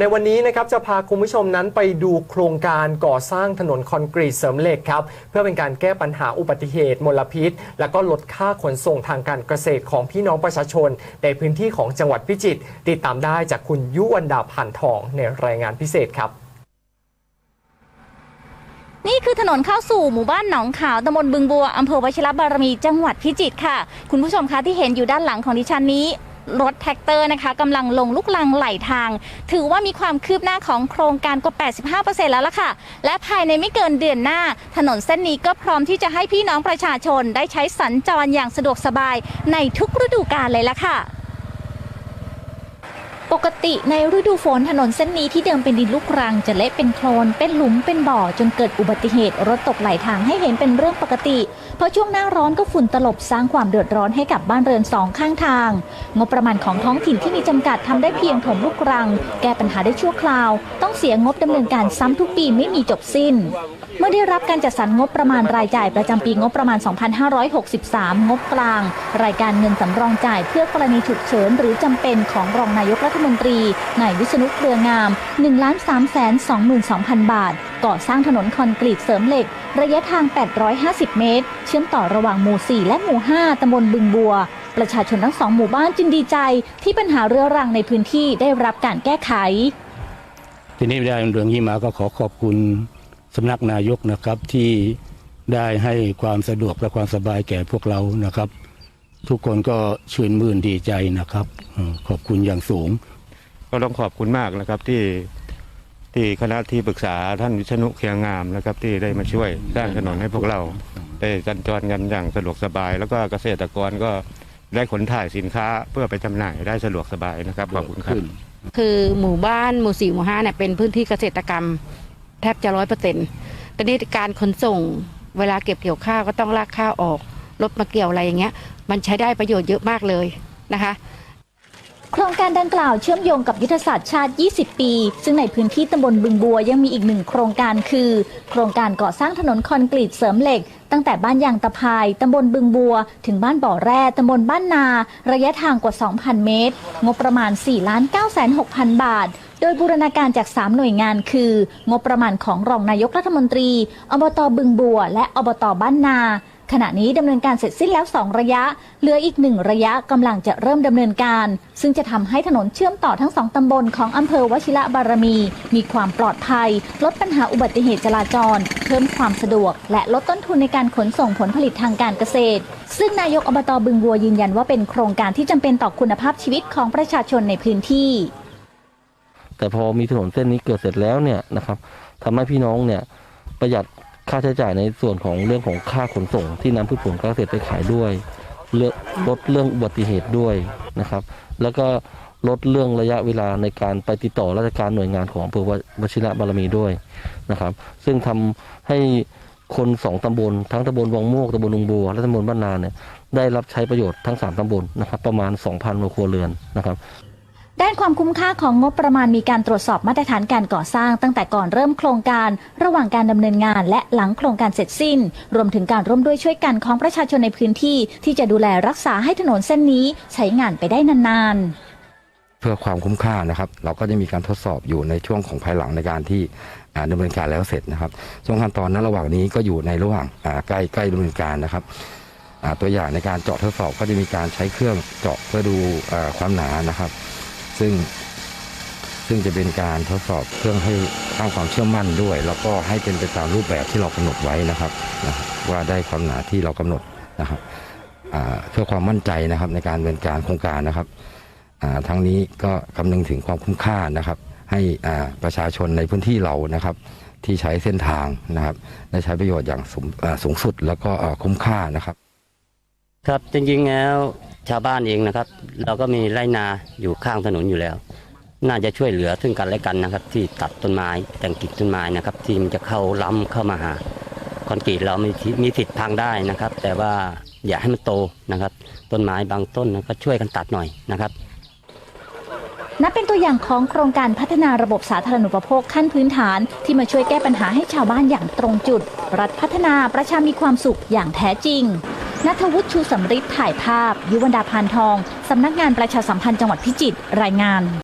ในวันนี้นะครับจะพาคุณผู้ชมนั้นไปดูโครงการก่อสร้างถนนคอนกรีตเสริมเหล็กครับ เพื่อเป็นการแก้ปัญหาอุบัติเหตุมลพิษ และก็ลดค่าขนส่งทางการเกษตรของพี่น้องประชาชน ในพื้นที่ของจังหวัดพิจิตรติดตามได้จากคุณยุวันดาผ่านทองในรายงานพิเศษครับ นี่คือถนนเข้าสู่หมู่บ้านหนองขาวตำบลบึงบัวอำเภอวชิรบารมีจังหวัดพิจิตรค่ะ คุณผู้ชมคะที่เห็นอยู่ด้านหลังของดิฉันนี้ รถแท็กเตอร์นะคะกำลังลงลูกลังไหลทาง ถือว่ามีความคืบหน้าของโครงการกว่า 85%แล้วล่ะค่ะ และภายในไม่เกินเดือนหน้า ถนนเส้นนี้ก็พร้อมที่จะให้พี่น้องประชาชนได้ใช้สัญจรอย่างสะดวกสบายในทุกฤดูกาลเลยล่ะค่ะ ปกติในฤดูฝนถนนเส้นนี้ที่เดิมเป็นดินลูกรัง จะเละเป็นโคลน เป็นหลุมเป็นบ่อจนเกิดอุบัติเหตุ รถตกไหลทางให้เห็นเป็นเรื่องปกติ เพราะช่วงหน้าร้อนก็ฝุ่นตลบสร้างความเดือดร้อนให้กับบ้านเรือนสองข้างทาง งบประมาณของท้องถิ่นที่มีจำกัดทำได้เพียงถมลูกรัง แก้ปัญหาได้ชั่วคราว ต้องเสียงบดำเนินการซ้ำทุกปีไม่มีจบสิ้น มื่อได้รับการจัดสรรงบประมาณรายจ่ายประจำปีงบประมาณ 2563 งบกลาง รายการเงินสำรองจ่ายเพื่อกรณีฉุกเฉินหรือจำเป็นของรองนายกรัฐมนตรีนายวิษณุเครืองาม 1 3 2 2 0 0 0 บาท ก่อสร้างถนนคอนกรีตเสริมเหล็ก ระยะทาง 850 เมตร เชื่อมต่อระหว่างหมู่ 4 และหมู่ 5 ตำบลบึงบัว ประชาชนทั้งสองหมู่บ้านจึงดีใจ ที่ปัญหาเรื้อรังในพื้นที่ได้รับการแก้ไข ทีนี้ได้เรื่องนี้มาก็ขอขอบคุณ สำนักนายกนะครับที่ได้ให้ความสะดวกและความสบายแก่พวกเรานะครับ ทุกคนก็ชื่นมื่นดีใจนะครับเออขอบคุณอย่างสูง ก็ต้องขอบคุณมากนะครับที่ที่คณะที่ปรึกษาท่านวิษณุเคียงงามนะครับ ที่ได้มาช่วยสร้างถนนให้พวกเรา ได้สัญจรกันอย่างสะดวกสบาย แล้วก็เกษตรกรก็ได้ขนถ่ายสินค้าเพื่อไปจำหน่ายได้สะดวกสบายนะครับขอบคุณครับคือหมู่บ้านหมู่สี่หมู่ห้าเนี่ยเป็นพื้นที่เกษตรกรรม แทบจะร้อยเปอร์เซ็นต์ต่นี่การขนส่งเวลาเก็บเกี่ยวข้าวก็ต้องลากข้าวออกรถมาเกี่ยวอะไรอย่างเงี้ย มันใช้ได้ประโยชน์เยอะมากเลยนะคะโครงการดังกล่าวเชื่อมโยงกับยุทธศาสตร์ชาติ 20 ปี ซึ่งในพื้นที่ตำบลบึงบัวยังมีอีกหนึ่งโครงการคือ โครงการก่อสร้างถนนคอนกรีตเสริมเหล็ก ตั้งแต่บ้านยางตะพายตำบลบึงบัว ถึงบ้านบ่อแร่ตำบลบ้านนา ระยะทางกว่า 2,000 เมตร งบประมาณ 4 9 6 0 0 0 บาท ดยบูรณาการจาก 3 หน่วยงานคือ งบประมาณของรองนายกรัฐมนตรี อบตบึงบัว และอบตบ้านนาขณะนี้ดำเนินการเสร็จสิ้นแล้ว 2 ระยะ เหลืออีกหนึ่งระยะกำลังจะเริ่มดำเนินการ ซึ่งจะทำให้ถนนเชื่อมต่อทั้งสองตำบลของอำเภอวชิระบารมี มีความปลอดภัย ลดปัญหาอุบัติเหตุจราจร เพิ่มความสะดวก และลดต้นทุนในการขนส่งผลผลิตทางการเกษตร ซึ่งนายกอบตบึงบัวยืนยันว่าเป็นโครงการที่จำเป็นต่อคุณภาพชีวิตของประชาชนในพื้นที่ แต่พอมีถนนเส้นนี้เกิดเสร็จแล้วเนี่ยนะครับทำให้พี่น้องเนี่ยประหยัดค่าใช้จ่ายในส่วนของเรื่องของค่าขนส่ง ที่นำพืชผลการเกษตรไปขายด้วยเลือกลดเรื่องอุบัติเหตุด้วยนะครับ แล้วก็ลดเรื่องระยะเวลาในการไปติดต่อราชการหน่วยงานของอำเภอวชิระบารมีด้วยนะครับ ซึ่งทำให้คนสองตำบล ทั้งตำบลวังโมกตำบลลุงบัวและตำบลบ้านนาเนี่ยได้รับใช้ประโยชน์ทั้งสามตำบลนะครับ ประมาณ 2,000ครัวเรือนนะครับ ด้านความคุ้มค่าของงบประมาณมีการตรวจสอบมาตรฐานการก่อสร้าง ตั้งแต่ก่อนเริ่มโครงการ ระหว่างการดำเนินงาน และหลังโครงการเสร็จสิ้น รวมถึงการร่วมด้วยช่วยกันของประชาชนในพื้นที่ ที่จะดูแลรักษาให้ถนนเส้นนี้ใช้งานไปได้นานๆ เพื่อความคุ้มค่านะครับ เราก็จะมีการทดสอบอยู่ในช่วงของภายหลังในการที่อ่าดำเนินการแล้วเสร็จนะครับช่วงขั้นตอนนั้นระหว่างนี้ก็อยู่ในระหว่างใกล้ใกล้ดำเนินการนะครับตัวอย่างในการเจาะทดสอบก็จะมีการใช้เครื่องเจาะเพื่อดูอความหนานะครับ ซึ่งซึ่งจะเป็นการทดสอบเครื่องให้สร้างความเชื่อมั่นด้วย แล้วก็ให้เป็นไปตามรูปแบบที่เรากำหนดไว้นะครับนะว่าได้ความหนาที่เรากำหนดนะครับเพื่อความมั่นใจนะครับในการดำเนินการโครงการนะครับทั้งนี้ก็คำนึงถึงความคุ้มค่านะครับ ให้ประชาชนในพื้นที่เรานะครับ ที่ใช้เส้นทางนะครับได้ใช้ประโยชน์อย่างสูงสูงสุดแล้วก็คุ้มค่านะครับ ครับจริงๆแล้ว ชาวบ้านเองนะครับ เราก็มีไรนาอยู่ข้างถนนอยู่แล้ว น่าจะช่วยเหลือซึ่งกันและกันนะครับ ที่ตัดต้นไม้แต่งกิ่งต้นไม้นะครับที่มันจะเข้าล้ำเข้ามาหาคอนกรีตเรามีที่มีสิทธิ์พังได้นะครับ แต่ว่าอย่าให้มันโตนะครับ ต้นไม้บางต้นก็ช่วยกันตัดหน่อยนะครับนับเป็นตัวอย่างของโครงการพัฒนาระบบสาธารณูปโภคขั้นพื้นฐาน ที่มาช่วยแก้ปัญหาให้ชาวบ้านอย่างตรงจุด รัฐพัฒนาประชามีความสุขอย่างแท้จริง นัทวุฒิชูสำริดถ่ายภาพ ยุวรรดาพานทอง สำนักงานประชาสัมพันธ์จังหวัดพิจิตรรายงาน